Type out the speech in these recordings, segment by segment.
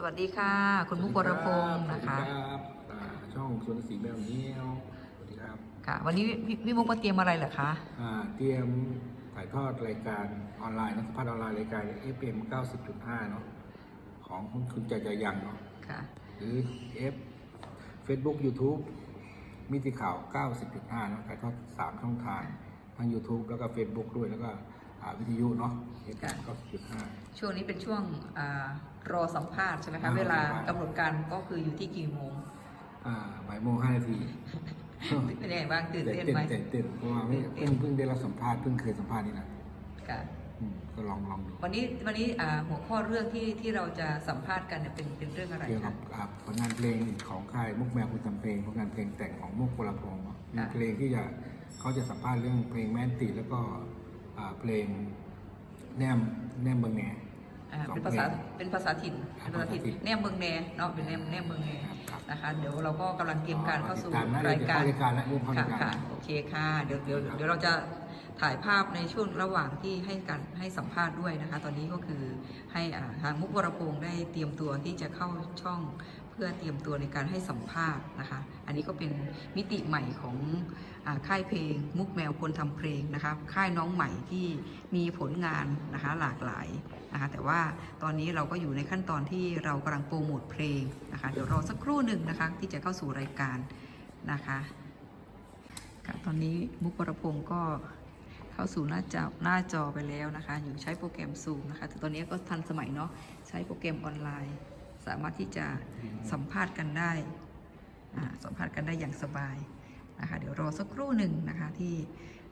สวัสดีค่ะ คุณมุกวรพงศ์นะคะสวัสดีครับอ่าช่องสวนสีแมวเนี้ยวสวัสดีครับค่ะ วันนี้พี่พี่มุกมาเตรียมอะไรเหรอคะ อ่าเตรียมถ่ายทอดรายการออนไลน์นะสัมภาษณ์ออนไลน์รายการ FM 90.5 เนาะของคุณคุณใจใจยังเนาะค่ะ หรือ F Facebook YouTube มิติข่าว 90.5 เนาะถ่ายทอด 3 ช่องทางทั้ง YouTube แล้วก็ Facebook ด้วยแล้วก็อ่า วิทยุเนาะ FM 90.5ช่วงนี้เป็นช่วงอารอสัมภาษณ์ใช่ไหมคะอ่าเวลาสัมภาษณ์กำหนดการก็คืออยู่ที่กี่โมงอ่าบ่ายโมงห้านาทีเป็นยังไงบ้างตื่นเต้นเต้นไหมเต้นเต้นเพราะว่าไม่ตื่นเต้นเพิ่งเพิ่งได้รับสัมภาษณ์เพิ่งเคยสัมภาษณ์นี่นะค่ะอืมก็ลองลองดูวันนี้วันนี้อ่าหัวข้อเรื่องที่ที่เราจะสัมภาษณ์กันเนี่ยเป็นเป็นเรื่องอะไรเกี่ยวกัคะบอ่าผลงานเพลงของค่ายมุกแมวคุณทำเพลงผลงานเพลงแต่งของมุกโกลาพงศ์เนอะมีค่ะเพลงที่จะเขาจะสัมภาษณ์เรื่องเพลงแมนติแล้วก็อ่า เพลงแนมแนมเบิงแหนอ่าสองเป็นภาษาเพลงเป็นภาษาถิ่นเป็นภาษาถิ่นภาษาถิ่นแนมเมืองแนเนาะเป็นแนมแนมเมืองแนครับครับนะคะเดี๋ยวเราก็กำลังเตรียมการเข้าสู่ติดตมนะรายการเดี๋วเข้ารายการแล้วเริ่มเข้าค่ะรายการค่ะโอเคค่ะเดี๋ยวเดี๋ยวเดี๋ยวเราจะถ่ายภาพในช่วงระหว่างที่ให้การให้สัมภาษณ์ด้วยนะคะ ตอนนี้ก็คือให้อ่าทางมุกวรพงศ์ได้เตรียมตัวที่จะเข้าช่องเพื่อเตรียมตัวในการให้สัมภาษณ์นะคะ อันนี้ก็เป็นมิติใหม่ของอค่ายเพลง มุกแมวคนทำเพลงนะคะค่ายน้องใหม่ที่มีผลงานนะคะหลากหลายนะคะแต่ว่าตอนนี้เราก็อยู่ในขั้นตอนที่เรากำลังโปรโมทเพลงนะคะเดี๋ยวรอสักครู่หนึ่งนะคะที่จะเข้าสู่รายการนะคะค่ะตอนนี้มุกวรพงศ์ก็เข้าสู่หน้าจอหน้าจอไปแล้วนะคะ อยู่ใช้โปรแกรมซูมนะคะแต่ตอนนี้ก็ทันสมัยเนาะใช้โปรแกรมออนไลน์ สามารถที่จะสัมภาษณ์กันได้อ่าสัมภาษณ์กันได้อย่างสบายนะคะเดี๋ยวรอสักครู่หนึ่งนะคะที่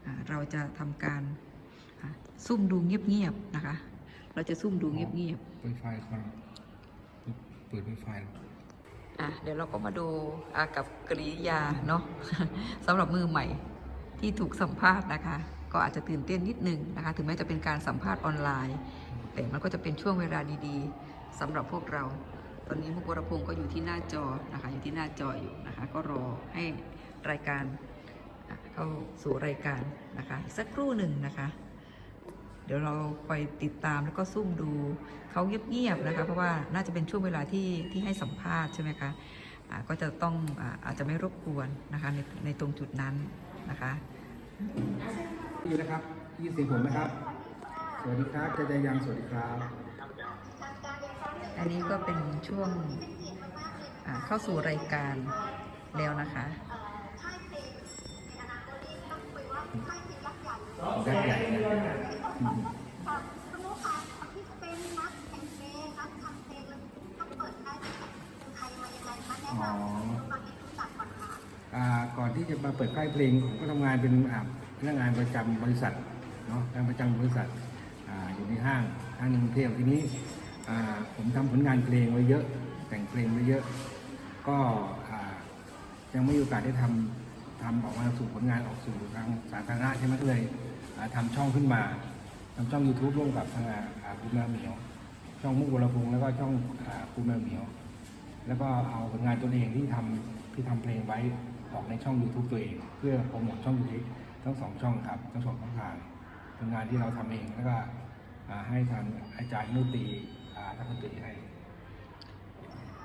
อ่าเราจะทำการอ่าซุ่มดูเงียบๆนะคะ เราจะซุ่มดูเงียบเปิดไฟล์ก่อนเปิดไฟล์ๆอะเดี๋ยวเราก็มาดูอากับกริยาเนาะสำหรับมือใหม่ที่ถูกสัมภาษณ์นะคะ ก็อาจจะตื่นเต้นนิดนึงนะคะ ถึงแม้จะเป็นการสัมภาษณ์ออนไลน์ แต่มันก็จะเป็นช่วงเวลาดีๆสำหรับพวกเรา ตอนนี้มุกวรพงศ์ก็อยู่ที่หน้าจอนะคะอยู่ที่หน้าจออยู่นะคะ ก็รอให้รายการเข้าสู่รายการนะคะสักครู่หนึ่งนะคะ เดี๋ยวเราไปติดตามแล้วก็ซุ่มดูเขาเงียบๆนะคะ เพราะว่าน่าจะเป็นช่วงเวลาที่ที่ให้สัมภาษณ์ใช่ไหมคะอ่าก็จะต้องอาอาจจะไม่รบกวนนะคะในในตรงจุดนั้นนะคะอยู่นะครับยี่สิบผมนะครับ สวัสดีครับใจใจยังสวัสดีครับ อันนี้ก็เป็นช่วงเข้าสู่รายการแล้วนะคะแรกใหญ่นะอืมคุณลูกค้าที่เป็นนักแต่เพลงนักทำเพลงแล้วต้องเปิดได้เป็นใครมายังไงคะแนะอ๋อนำฟังให้รู้จักก่อนค่ะอ่าก่อนที่จะมาเปิดค่ายเพลงผมก็ทำงานเป็นพนักงานประจำบริษัทเนาะงานประจำบริษัทออยู่ในห้างห้างในกรุงเทพทีนี้ ผมทำผลงานเพลงไว้เยอะ แต่งเพลงไว้เยอะ ก็ยังไม่มีโอกาสได้ทำทำออกมาสู่ผลงานออกสู่ทางสาธารณะใช่ไหมก็เลยทำช่องขึ้นมาทำช่อง YouTube ร่วมกับทางอ่าอ่าคุณแมวเหมียว ช่องมุกวรพงศ์แล้วก็ช่องคุณแมวเหมียว แล้วก็เอาผลงานตัวเองที่ทำที่ทำเพลงไว้ออกในช่อง YouTube ตัวเอง เพื่อโปรโมทช่อง YouTube ทั้งสองช่องครับทั้งสองช่องทางผลงานที่เราทำเองแล้วก็ให้ทางอาจารย์นุตีาทำดนตรีให้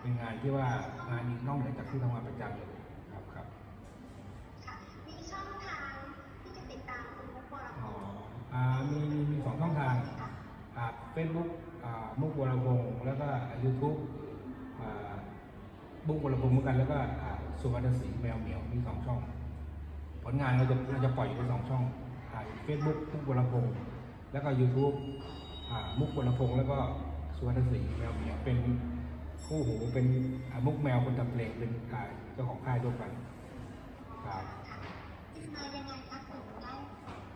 เป็นงานที่ว่างานนี้นอกเหนือจากที่ทำงานประจำอยู่ครับครับมีช่องทางที่จะติดตามคุณมุกวรพอ๋องศ์อ่ามีมีมีสองช่องทางเฟซบุ๊กมุกวรพงศ์แล้วก็ยูทูบมุกวรพงศ์เหมือนกันแล้วก็อ่าสุวรรณศรีแมวเหมียวมีสองช่อง ผลงานเราจะเราจะปล่อยอยู่ในสองช่องเฟซบุ๊กมุกวรพงศ์แล้วก็ยูทูบมุกวรพงศ์แล้วก็ สุวรรณศรีแมวเหมียวเป็นคู่หูเป็นอ่ามุกแมวคนทำเพลงเป็นอ่าเจ้าของค่ายด้วยกันครับที่มายังไงคะถึงได้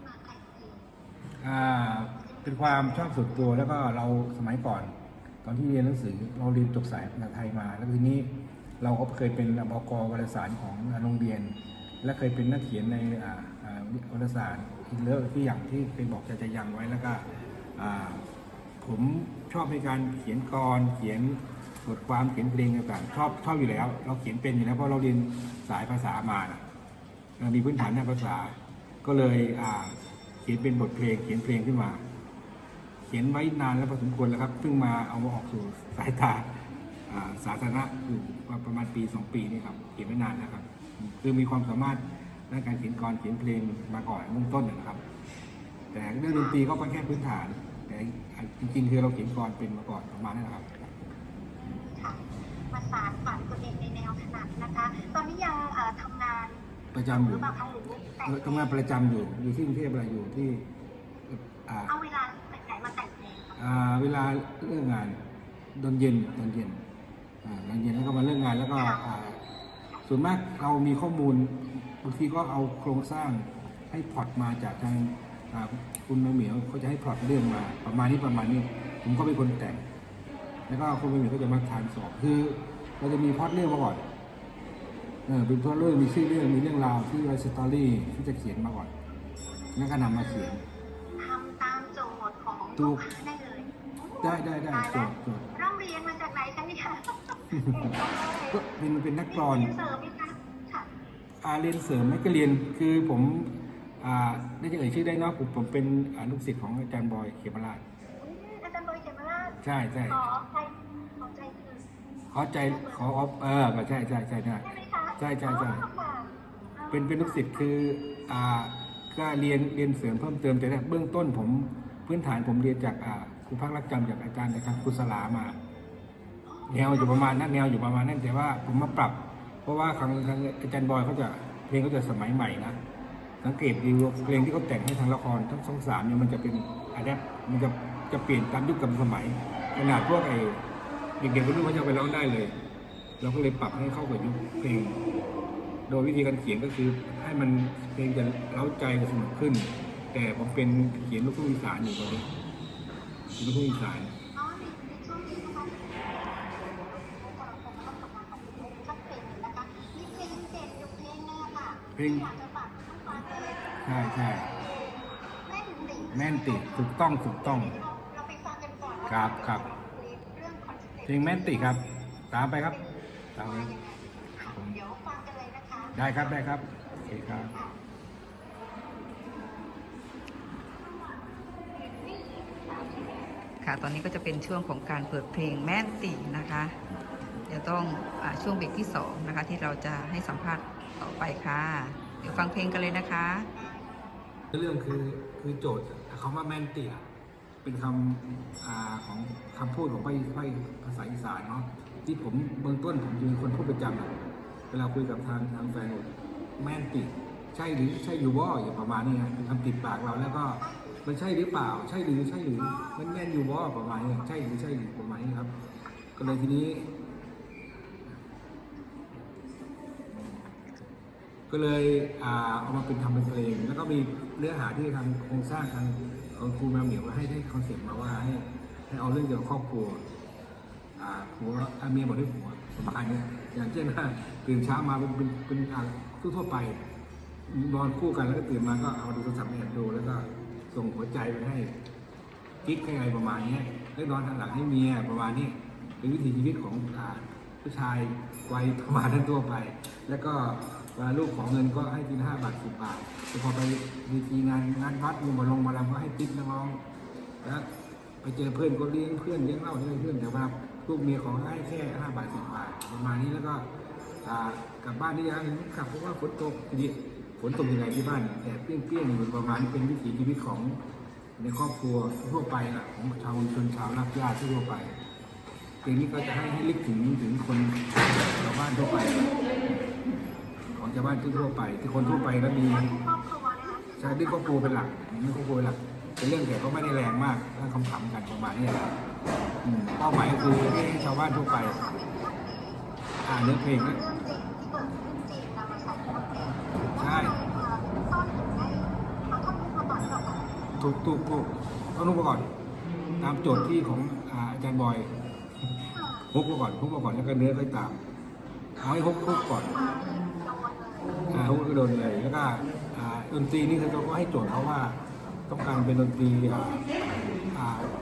มาแต่งเพลงอ่าเป็นความชอบส่วนตัวแล้วก็เราสมัยก่อน ตอนที่เรียนหนังสือเราเรียนจบสายภาษาไทยมา แล้วทีนี้เราก็เคยเป็นบกวารสารของโรงเรียน และเคยเป็นนักเขียนในอ่าอ่าวารสารอินเลอร์ที่อย่างที่เป็นบอกจะจะยังไว้แล้วก็อ่าผม ชอบในการเขียนกรเขียนบทความเขียนเพลงต่างๆชอบชอบอยู่แล้ว เราเขียนเป็นอยู่แล้วเพราะเราเรียนสายภาษามานะเรามีพื้นฐานทางภาษา ก็เลยอ่าเขียนเป็นบทเพลง เขียนเพลงขึ้นมา เขียนไว้นานแล้วพอสมควรแล้วครับเพิ่งมาเอามาออกสู่สายตาอ่าสาธารณะอยู่ประมาณปี2ปีนี่ครับเขียนไม่นานนะครับ คือมีความสามารถด้านการเขียนกรเขียนเพลงมาก่อนเบื้องต้นนะครับ แต่เรื่องดนตรีก็เป็นแค่พื้นฐานแต่ จริงๆ คือเราเขียนกรเป็นมาก่อนประมาณนั้นนะครับค่ะมาสานฝันตัวเองในแนวถนัดนะคะ ตอนนี้ยังเอ่อทำงานประจำอหรืยู่อเปล่าคะหรือแต่งทำงานประจำอยู่อยู่ที่กรุงเทพอะไรอยู่ที่อ่าเอาเวลาไหนมาแต่งเพลงคะอ่าเวลาเลิกงานตอนเย็นตอนเย็นอ่าตอนเย็นแล้วก็มาเลิกงานแล้วก็อ่าส่วนมากเรามีข้อมูลบางทีก็เอาโครงสร้างให้พล็อตมาจากทางอ่า คุณมะเหมียวเขาจะให้พล็อตเรื่องมา ประมาณนี้ประมาณนี้ ผมก็เป็นคนแต่ง แล้วก็คุณมะเหมียวก็จะมาทานสอบคือเราจะมีพล็อตเรื่องมาก่อนเออเป็นพล็อตเรื่องมีชื่อเรื่องมีเรื่องราวที่ไวสตอรี่ที่จะเขียนมาก่อน แล้วก็นำมาเขียนทำตามโจทย์ของถูลูกกค้าได้เลยได้ได้ได้ตายโจแล้วทย์โจทย์ร่ำเรียนมาจากไหนคะเนี่ยก็เป็นเป็นนักกรอนมีเสริมไหมคะค่ะอาเรียนเสริมไม่ก็เรียนคือผมอ่า ได้จะเอ่ยชื่อได้เนอะผมผมเป็นอ่าลูกศิษย์ของอาจารย์บอยเขมราชอืมอาจารย์บอยเขมราชใช่ใช่ขอใจขอใจคือขอใจขอออฟเออก็ใช่ใช่ใช่ใช่ใช่ไหมคะใช่ใช่ใช่อ๋อค่ะเป็นเป็นลูกศิษย์คืออ่าก็เรียนเรียนเสริมเพิ่มเติมแต่เบื้องต้นผมพื้นฐานผมเรียนจากอ่าครูพักรักจำจากอาจารย์จากทางครูสลามา แนวอยู่ประมาณนั้นแนวอยู่ประมาณนั้นแต่ว่าผมมาปรับ เพราะว่าทางทางอาจารย์บอยเขาจะเพลงเขาจะสมัยใหม่นะ สังเกตดูเพลงที่เขาแต่งให้ทางละครทั้งสองสามเนี่ยมันจะเป็นอะไรมันจะจะเปลี่ยนตามยุคกับสมัย ขนาดพวกไอ้เด็กๆวัยรุ่นเขาจะเอาไปร้องได้เลย เราก็เลยปรับให้เข้ากับยุคเพลง โดยวิธีการเขียนก็คือให้มันเพลงจะเล้าใจสนุกขึ้น แต่ผมเป็นเขียนลูกทุ่งอีสานอยู่ตอนนี้ลูกทุ่งอีสานอ๋อในในช่วงนี้นะคะผมก็ทำงานกับเพลง ใช่ใช่แม่นติแม่นติถูกต้องถูกต้องเราเราไปฟังกันก่อนว่าครับครับเรื่องคอนเซ็ปต์เพลงแม่นติครับ ตามไปครับ ตามไปมายังไงค่ะเดี๋ยวฟังกันเลยนะคะได้ครับได้ครับโอเคครับค่ะตอนนี้ก็จะเป็นช่วงของการเปิดเพลงแม่นตินะคะเดี๋ยวต้องอาช่วงเบรกที่สองนะคะที่เราจะให้สัมภาษณ์ต่อไปค่ะ เดี๋ยวฟังเพลงกันเลยนะคะ เรื่องคือคือโจทย์คำว่าแมนติอะเป็นคำอ่าของคำพูดของภาษาภาษาอีสานเนาะที่ผมเบื้องต้นผมจะเป็นคนพูดประจำอะเวลาคุยกับทางทางแฟนผมแมนติใช่หรือใช่อยู่บ่อย่างประมาณนี้นะเป็นคำติดปากเราแล้วก็มันใช่หรือเปล่า ใช่หรือใช่หรือมันแม่นอยู่บ่ประมาณนี้ใช่หรือใช่หรือประมาณนี้ครับ ก็เลยทีนี้ ก็เลยเอามาเป็นทำเป็นเพลง แล้วก็มีเนื้อหาที่ทางโครงสร้างทางองครูแมวเหมียวให้ให้คอนเซ็ปต์มาว่าให้ให้เอาเรื่องเกี่ยวกับครอบครัวผัวเมียบอกด้วยผัวประมาณนี้อย่างเช่นว่าตื่นเช้ามาเป็นเป็นเป็นอ่าทั่วไปนอนคู่กันแล้วก็ตื่นมาก็เอาดูโทรศัพท์แอบดูแล้วก็ส่งหัวใจไปให้กิ๊กให้อะไรประมาณนี้แล้วนอนทางหลังให้เมียประมาณนี้เป็นวิถีชีวิตของผู้ชายวัยประมาณนั้นทั่วไป แล้วก็ เวลาลูกของเงินก็ให้กินห้าบาทสิบบาทแต่พอไปดีทีงานงานวัดมีมาลงมาลำก็ให้ติ๊กน้องแล้วไปเจอเพื่อนก็เลี้ยงเพื่อนเลี้ยงเล้าเลี้ยงเพื่อนแต่ว่าลูกเมียของให้แค่ห้าบาทสิบบาทประมาณนี้แล้วก็กลับบ้านนี่ยังขับเพราะว่าฝนตกทีนี้ฝนตกยังไงที่บ้านแต่เปรี้ยงๆอยู่ประมาณนี้เป็นวิถีชีวิตของในครอบครัวทั่วไปน่ะของชาวชนชาวรักญาติทั่วไปเพลงนี้ก็จะให้ให้ลึกถึงถึงคนชาวบ้านทั่วไป ของชาวบ้านทั่วไป ที่คนทั่วไปแล้วมีครอบครัวนะคะใช้ดึงครอบครัวเป็นหลักดึงครอบครัวเป็นหลัก เป็นเรื่องแต่ก็ไม่ได้แรงมากแล้วคำๆกันประมาณนี้เป้าหมายก็คือให้ชาวบ้านทั่วไป อ่านเนื้อเพลงนะใช่ถูกถูกถูกต้องนุ่งมาก่อน ตามโจทย์ที่ของอาจารย์บอยฮุกมาก่อนฮุกมาก่อนแล้วก็เนื้อค่อยตามเอาให้ฮุกฮุกก่อน อ่าฮุกก็โดนเลย แล้วก็ดนตรีนี่คือเขาก็ให้โจทย์เขาว่าต้องการเป็นดนตรี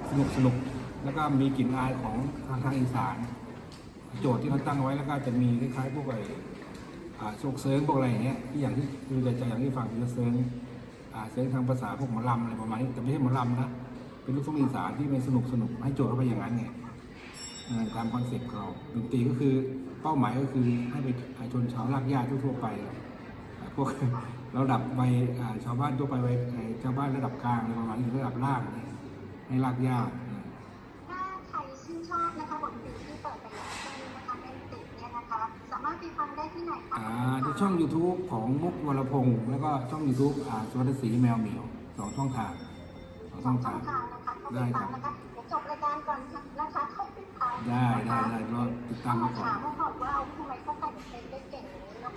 สนุกสนุกแล้วก็มีกลิ่นอายของทางทางอีสาน โจทย์ที่เขาตั้งไว้แล้วก็จะมีคล้ายๆพวกไอ้อ่าโศกเซิร์งพวกอะไรอย่างเงี้ยที่อย่างที่คือจะจอย่างที่ฟังคือเซิร์งเซิร์งทางภาษาพวกหมอลำอะไรประมาณนี้แต่ไม่ใช่หมอลำนะเป็นลูกทุ่งอีสานที่มันสนุกสนุกให้โจทย์เขาไปอย่างนั้นไงตามคอนเซ็ปต์เขาดนตรีก็คือเป้าหมายก็คือให้ไปชนชาวรากหญ้าทั่วๆไป พวกระดับไปอ่าชาวบ้านทั่วไปไปไอ้ชาวบ้านระดับกลางอะไรประมาณนี้ระดับล่างเนี่ยให้รากหญ้าอ่าถ้าใครชื่นชอบนะคะบทเพลงที่เปิดไปแล้วช่วงนี้นะคะเป็นติดเนี่ยนะคะสามารถไปฟังได้ที่ไหนคะอ่าในช่อง YouTube ของมุกวรพงศ์แล้วก็ช่อง YouTube อ่าสวัสดิ์ศรีแมวเหมียวสองช่องทางสองสช่อองงช่อทางงทางนะคะเข้าไปได้ครัฟับงนะคะเดี๋ยวจบรายการก่อนนะคะเข้าไปฟังได้ได้ได้ก็ติดตามขอมาก่อนถามว่าก่อนว่าเอาทำไมเขาแต่งเพลงได้เก่งอย่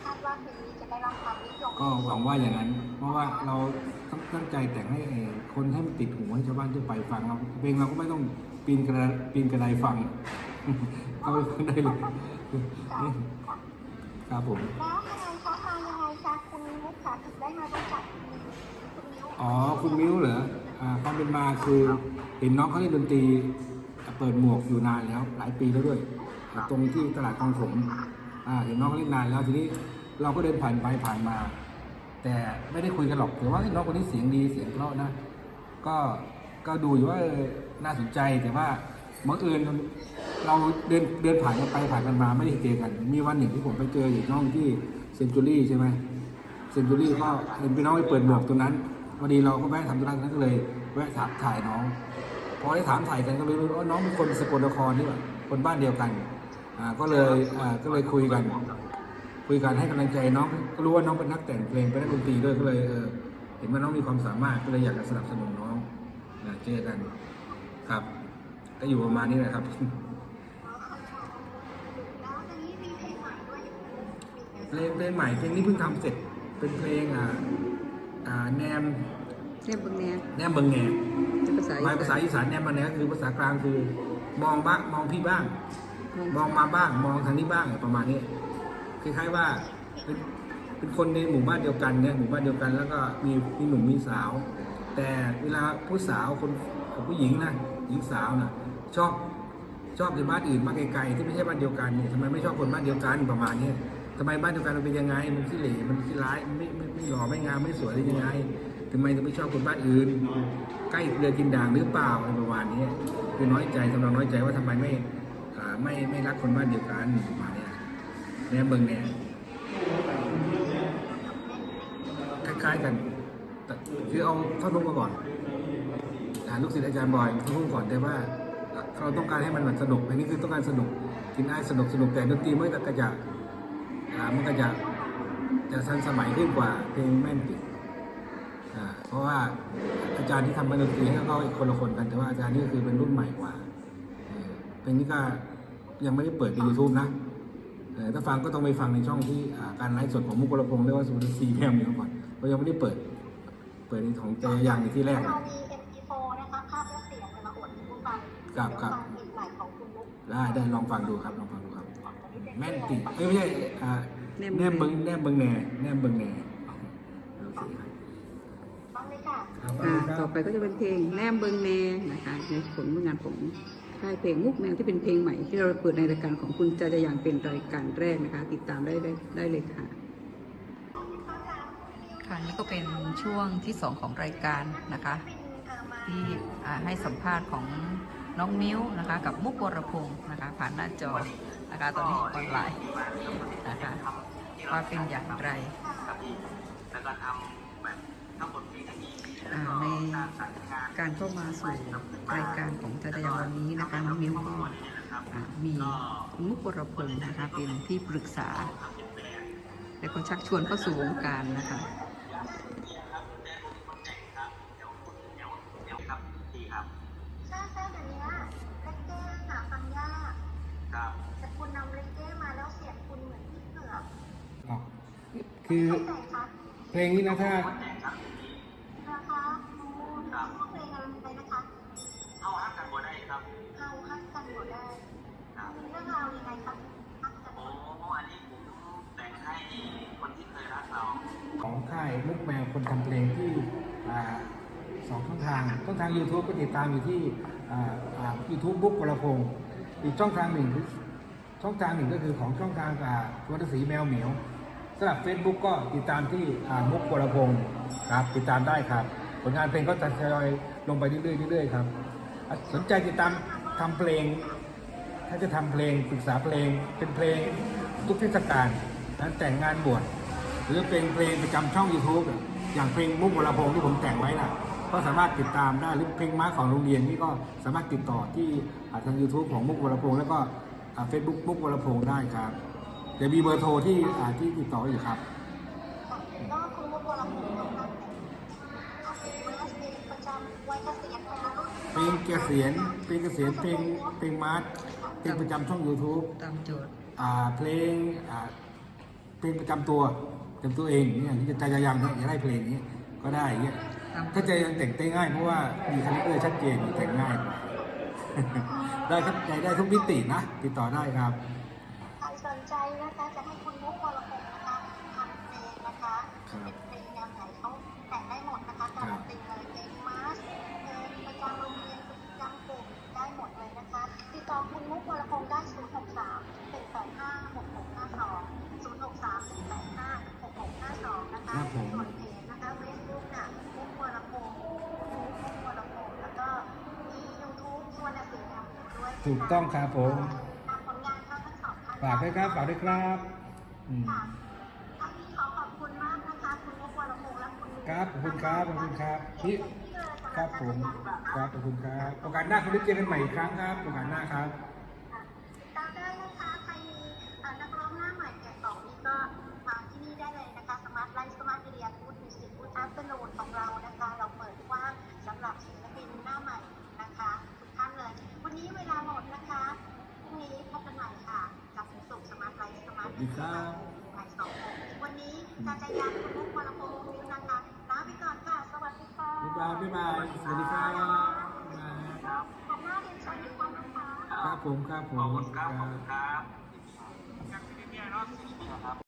างนี้แล้วคาดว่าเพลงนี้จะได้รับความนิยมก็หวังว่าอย่างนั้น เพราะว่าเราต้องตั้งใจแต่งให้เอ่อคนให้มันติดหูให้ชาวบ้านทั่วไปฟังเราเพลงเราก็ไม่ต้องปีนกระปีนกระไดฟังเข้าไปฟังได้เลยครับผมแล้วยังไงคะมายังไงคะคุณมุกขาถึงได้มารู้จักคุณมิ้วคุณมิ้วอ๋อคุณมิ้วเหรออ่าความเป็นมาคือเห็นน้องเขาเล่นดนตรีเปิดหมวกอยู่นานแล้ว หลายปีแล้วด้วยอ่าตรงที่ตลาดคลองถมอ่าเห็นน้องเขาเล่นนานแล้วทีนี้ เราก็เดินผ่านไปผ่านมา แต่ไม่ได้คุยกันหรอกแต่ว่าน้องคนนี้เสียงดีเสียงเพราะนะ ก็ก็ดูอยู่ว่าน่าสนใจแต่ว่าบังเอิญเราเดินเดินผ่านกันไปผ่านกันมาไม่ได้เจอกัน มีวันหนึ่งที่ผมไปเจออยู่น้องที่เซนจูรี่ใช่ไหมเซนจูรี่ก็เห็นพี่น้องไปเปิดหมวกตรงนั้นพอดีเราก็แวะทำธุระตรงนั้นก็เลยแวะถามถ่ายน้องพอได้ถามถ่ายกันก็เลยรู้ว่าน้องเป็นคนสกลนครนี่หว่าคนบ้านเดียวกันอ่าก็เลยอ่าก็เลยคุยกัน คุยกันให้กำลังใจน้องก็รู้ว่าน้องเป็นนักแต่งเพลงเป็นนักดนตรีด้วยก็เลยเออเห็นว่าน้องมีความสามารถก็เลยอยากจะสนับสนุนน้องนะเจอกันครับ ก็อยู่ประมาณนี้แหละครับแล้วตอนนี้มีเพลงใหม่ด้วยอยู่มีเพลงเพลงเพลงใหม่เพลงนี้เพิ่งทำเสร็จเป็นเพลงอ่าอ่าแนมเรียบเบางแนวแนมเบิงแงภาษาหมายภาษาอีสานแนมมาแนวคือภาษากลางคือ มองบ้างมองพี่บ้าง มองมาบ้าง มองทางนี้บ้างประมาณนี้ คล้ายๆว่าเป็นเป็นคนในหมู่บ้านเดียวกันเนี่ยหมู่บ้านเดียวกัน แล้วก็มีมีหนุ่มมีสาว แต่เวลาผู้สาวคนผู้หญิงนะหญิงสาวนะชอบชอบในบ้านอื่นบ้านไกลๆที่ไม่ใช่บ้านเดียวกันเนี่ยทำไมไม่ชอบคนบ้านเดียวกันประมาณนี้ทำไมบ้านเดียวกันมันเป็นยังไง มันขี้เหร่มันขี้ร้ายมันไม่ไม่ไม่หล่อไม่งามไม่สวยได้ยังไงทำไมถึงไม่ชอบคนบ้านอื่น ใกล้เรือกินด่างหรือเปล่าอะไรประมาณนี้คือน้อยใจทำนองน้อยใจว่าทำไมไม่ไม่ไม่รักคนบ้านเดียวกันประมาณ เนี่ยเบิงเนี่ยคล้ายๆกันแต่คือเอาท่อนนุ่งมาก่อนอาลูกศิษย์อาจารย์บอยท่อนนุ่งก่อนแต่ว่า เราต้องการให้มันแบบสนุกอันนี้คือต้องการสนุกกินได้สนุกสนุกแต่ดนตรีมันก็จะอ่ามันก็จะจะทันสมัยขึ้นกว่าเพลงแม่นติดเพราะว่าอาจารย์ที่ทำดนตรีให้เขาอีกคนละคนกันแต่ว่าอาจารย์นี่คือเป็นรุ่นใหม่กว่าเพลงนี้ก็ยังไม่ได้เปิดใน YouTube นะ ถ้าฟังก็ต้องไปฟังในช่องที่อ่าการไลฟ์สดของมุกกระพงศ์เรียกว่าสุนทรีแพมอยู่ก่อนเพราะยังไม่ได้เปิด เปิดในของแต่อย่างในที่แรกเราอะมี MP4 นะคะภาพและเสียงมาอวดผู้ฟังครับครับฟังเพลงใหม่ของคุณมุกได้ได้ลองฟังดูครับลองฟังดูครับ แม่นติเอ้ยไม่ใช่อ่าแนมเบิงแนมเบิงแหน่แนมเบิงแหน่โอเคครับฟังเลยค่ะครับอ่าต่อไปก็จะเป็นเพลงแนมเบิงแนนะคะในผลงานของ ค่ายเพลงมุกแมวที่เป็นเพลงใหม่ที่เราเปิดในรายการของคุณจาจะยังเป็นรายการแรกนะคะ ติดตามได้ได้ได้เลยค่ะค่ะนี่ก็เป็นช่วงที่สองของรายการนะคะ ที่ให้สัมภาษณ์ของน้องมิ้วนะคะ กับมุกวรพงศ์นะคะ ผ่านหน้าจอนะคะตอนนี้ออนไลน์นะคะว่าเป็นอย่างไรอ่า ในการเข้ามาสู่รายการของจัตยาวันนี้นะคะน้องมิวก็มีมุกวรพงศ์นะคะเป็นที่ปรึกษา และก็ชักชวนเข้าสู่วงการนะคะคือ เปลือกอ๋อคือใครแต่งคะเพลงนี้นะถ้านะคะคุณชื่อเพลงอะไรนะคะเข้าฮักกันบ่ได้ครับเฮาฮักกันหมดได้ครับเรื่องราวยังไงคะฮักกันโอ้อันนี้ผมแต่งให้คนที่เคยรักเราของค่ายมุกแมวคนทำเพลงที่อ่าสองช่องทางช่องทาง YouTube ก็ติดตามอยู่ที่อ่าอ่า YouTube บุ๊กกระพงศ์อีกช่องทางหนึ่งคือช่องทางหนึ่งก็คือของช่องทางอ่าวัตสีแมวเหมียว สำหรับ Facebook ก็ติดตามที่อ่ามุกกระพงศ์ครับ ติดตามได้ครับ ผลงานเพลงก็จะทยอยลงไปเรื่อยๆเรื่อยๆครับ สนใจติดตามทำเพลง ถ้าจะทำเพลงปรึกษาเพลง เป็นเพลงทุกเทศกาลนั้นแต่งงานบวชหรือเป็นเพลงประจำช่อง YouTube อย่างเพลงมุกวรพงษ์ที่ผมแต่งไว้น่ะ ก็สามารถติดตามได้หรือเพลงม้าของโรงเรียนนี่ก็สามารถติดต่อที่ทาง YouTube ของมุกวรพงษ์แล้วก็เฟซบุ๊กมุกวรพงษ์ได้ครับ เดี๋ยวมีเบอร์โทรที่อ่าที่ติดต่ออยู่ครับ ก็คุณมุกวรพงศ์นะคะเอาเป็นเวลาเพลงประจำวัยเกษียณของเราเพลงเกษียณเพลงเกษียณเพลงเพลงมาร์ชเพลงประจำช่อง YouTube ตามโจทย์อ่าเพลงอ่าเพลงประจำตัวประจำตัวเองเนี่ยที่จะใจจะยังเนี่ยจะได้เพลงนี้ก็ได้อย่างเงี้ยตามถ้าใจยังแต่งได้ง่ายเพราะว่ามีคาแรคเตอร์ชัดเจนแต่งง่าย ได้ครับได้ได้ทุกมิตินะติดต่อได้ครับ ใครสนใจนะ คะครับเป็นเพลงแนวไหนเขาแต่งได้หมดนะคะการันตีเลยเพลงมาสเพลงประจำโรงเรียนประจำกลุ่มได้หมดเลยนะคะติดต่อคุณมุกวรพงศ์ได้ 0 6 3 1 8 5 6 6 5 2 0 6 3 1 8 5 6 6 5 2 นะคะครับผมส่วนเพจนะคะเฟซบุ๊กน่ะมุกวรพงศ์มุกวรพงศ์แล้วก็มียูทูบชวนหนังสือแนวอื่นด้วยนะคะถูกต้องครับผมตามผลงานเขาทั้งสองท่านฝากด้วยครับฝากด้วยครับ อืม คุณนุ้ยครับขอบคุณครับขอบคุณครับที่ที่ครับผมครับขอบคุณครับโอกาสหน้าคุณได้เจอกันใหม่อีกครั้งครับโอกาสหน้าครับติดตามได้นะคะใครมีเอ่อนักร้องหน้าใหม่แก่สองนี่ก็มาที่นี่ได้เลยนะคะสมาร์ทไลฟ์สมาร์ทมีเดียกูดมิวสิกกูดอัพเดโนดของเรานะคะ เราเปิดกว้างสำหรับศิลปินหน้าใหม่นะคะทุกท่านเลย วันนี้เวลาหมดนะคะพรุ่งนี้พบกันใหม่ค่ะกับสุขสมาร์ทไลฟ์สมาร์ทสวัสดีครับบ่ายส บายหันหน้าเรียนเชิญอีกครับผมครับผขอบมคุณครับขอบคุณครับ